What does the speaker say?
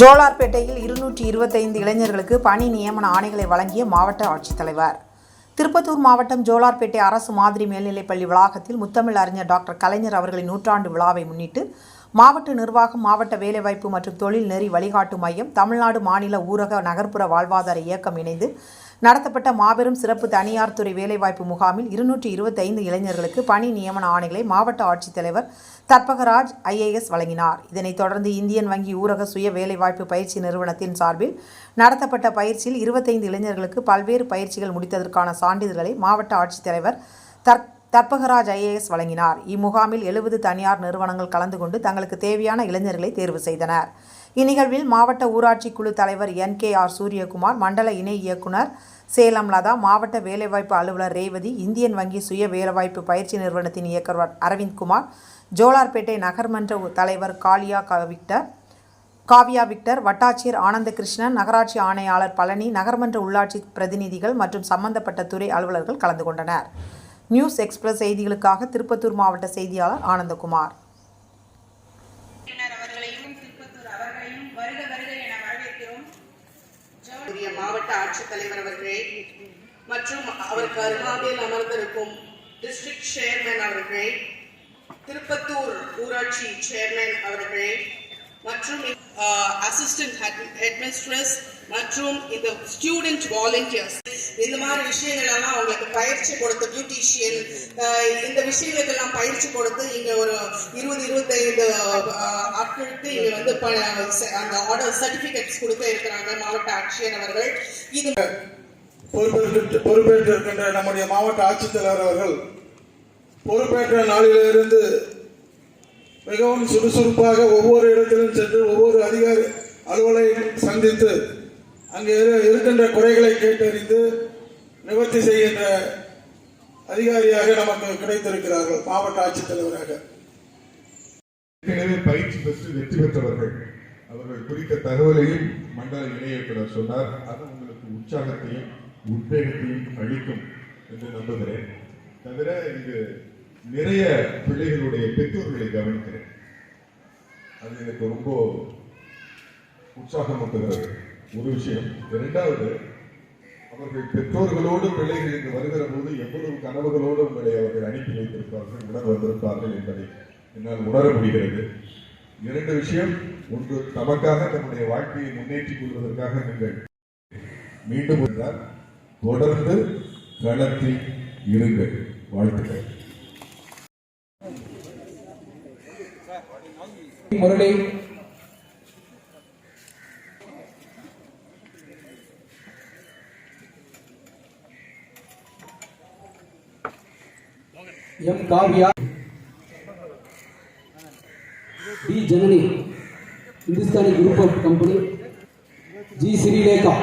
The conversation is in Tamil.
ஜோலார்பேட்டையில் இருநூற்றி இருபத்தைந்து இளைஞர்களுக்கு பணி நியமன ஆணைகளை வழங்கிய மாவட்ட ஆட்சித்தலைவர். திருப்பத்தூர் மாவட்டம் ஜோலார்பேட்டை அரசு மாதிரி மேல்நிலைப்பள்ளி வளாகத்தில் முத்தமிழ் அறிஞர் டாக்டர் கலைஞர் அவர்களின் நூற்றாண்டு விழாவை முன்னிட்டு மாவட்ட நிர்வாகம் மாவட்ட வேலைவாய்ப்பு மற்றும் தொழில் நெறி வழிகாட்டு மையம் தமிழ்நாடு மாநில ஊரக நகர்ப்புற வாழ்வாதார இயக்கம் இணைந்து நடத்தப்பட்ட மாபெரும் சிறப்பு தனியார் துறை வேலைவாய்ப்பு முகாமில் இருநூற்றி இருபத்தைந்து இளைஞர்களுக்கு பணி நியமன ஆணைகளை மாவட்ட ஆட்சித்தலைவர் தற்பகராஜ் ஐஏஎஸ் வழங்கினார். இதனைத் தொடர்ந்து இந்தியன் வங்கி ஊரக சுய வேலைவாய்ப்பு பயிற்சி நிறுவனத்தின் சார்பில் நடத்தப்பட்ட பயிற்சியில் இருபத்தைந்து இளைஞர்களுக்கு பல்வேறு பயிற்சிகள் முடித்ததற்கான சான்றிதழ்களை மாவட்ட ஆட்சித்தலைவர் தற் தற்பகராஜ் ஐஏஎஸ் வழங்கினார். இம்முகாமில் எழுபது தனியார் நிறுவனங்கள் கலந்து கொண்டு தங்களுக்கு தேவையான இளைஞர்களை தேர்வு செய்தனர். இந்நிகழ்வில் மாவட்ட ஊராட்சி குழு தலைவர் என் கே ஆர் சூரியகுமார் மண்டல இணை இயக்குனர் சேலம் லதா மாவட்ட வேலைவாய்ப்பு அலுவலர் ரேவதி இந்தியன் வங்கி சுய வேலைவாய்ப்பு பயிற்சி நிறுவனத்தின் இயக்குனர் அரவிந்த்குமார் ஜோலார்பேட்டை நகர்மன்ற தலைவர் காளியா விக்டர் காவியா விக்டர் வட்டாட்சியர் ஆனந்தகிருஷ்ணன் நகராட்சி ஆணையாளர் பழனி நகர்மன்ற உள்ளாட்சி பிரதிநிதிகள் மற்றும் சம்பந்தப்பட்ட துறை அலுவலர்கள் கலந்து கொண்டனர். நியூஸ் எக்ஸ்பிரஸ் செய்திகளுக்காக திருப்பத்தூர் மாவட்ட செய்தியாளர் ஆனந்தகுமார். அவர்களையும் மாவட்ட ஆட்சித்தலைவர் அவர்களே மற்றும் அவருக்கு அருகாமையில் அமர்ந்திருக்கும் டிஸ்ட்ரிக்ட் சேர்மேன் அவர்களே திருப்பத்தூர் ஊராட்சி சேர்மேன் அவர்களே மற்றும் அசிஸ்டன்ட் ஹெட்மிஸ்ட்ரஸ் மற்றும் இந்த ஸ்டூடெண்ட் வாலண்டியர்ஸ் இந்த மாதிரி விஷயங்கள் எல்லாம் அவங்களுக்கு பயிற்சி கொடுத்து பியூட்டிஷியன் இந்த விஷயங்களுக்கெல்லாம் பயிற்சி கொடுத்து இங்க ஒரு இருபது இருபத்தைந்து ஆட்களுக்கு இங்க வந்து ப- அந்த ஆர்டர் சர்டிபிகேட்ஸ் கொடுத்து இருக்கிறாங்க மாவட்ட ஆட்சியர் அவர்கள். இது பொறுப்பேற்று பொறுப்பேற்றிருக்கின்ற நம்முடைய மாவட்ட ஆட்சித்தலைவர் அவர்கள் பொறுப்பேற்ற நாளிலிருந்து மிகவும் சுறுசுறுப்பாக ஒவ்வொரு இடத்திலும் சென்று ஒவ்வொரு அதிகாரி அலுவலையும் சந்தித்து அங்கே இருக்கின்ற குறைகளை கேட்டறிந்து நிவர்த்தி செய்கின்ற அதிகாரியாக நமக்கு கிடைத்திருக்கிறார்கள் மாவட்ட ஆட்சித்தலைவராக. ஏற்கனவே பயிற்சி பெற்று வெற்றி பெற்றவர்கள். அவர்கள் குறித்த தகவலையும் மண்டல இணை சொன்னார். அது உங்களுக்கு உற்சாகத்தையும் உத்வேகத்தையும் அளிக்கும் என்று நம்புகிறேன். தவிர இது நிறைய பிள்ளைகளுடைய பெற்றோர்களை கவனிக்கிறேன். அது எனக்கு ரொம்ப உற்சாகமூட்டுகிறது. ஒரு விஷயம் இரண்டாவது அவர்கள் பெற்றோர்களோடு பிள்ளைகள் என்று வருகிற போது எவ்வளவு கனவுகளோடு உங்களை அவர்கள் அனுப்பி வைத்திருப்பார்கள் உணர் வந்திருப்பார்கள் என்பதை என்னால் உணர முடிகிறது. இரண்டு விஷயம் ஒன்று தமக்காக தன்னுடைய வாழ்க்கையை முன்னேற்றிக் கொள்வதற்காக நீங்கள் மீண்டும் என்றால் தொடர்ந்து களத்தில் இருங்கள். வாழ்த்துக்கள். Murali M Kavya. B Janani Hindustani group of company G Srilekha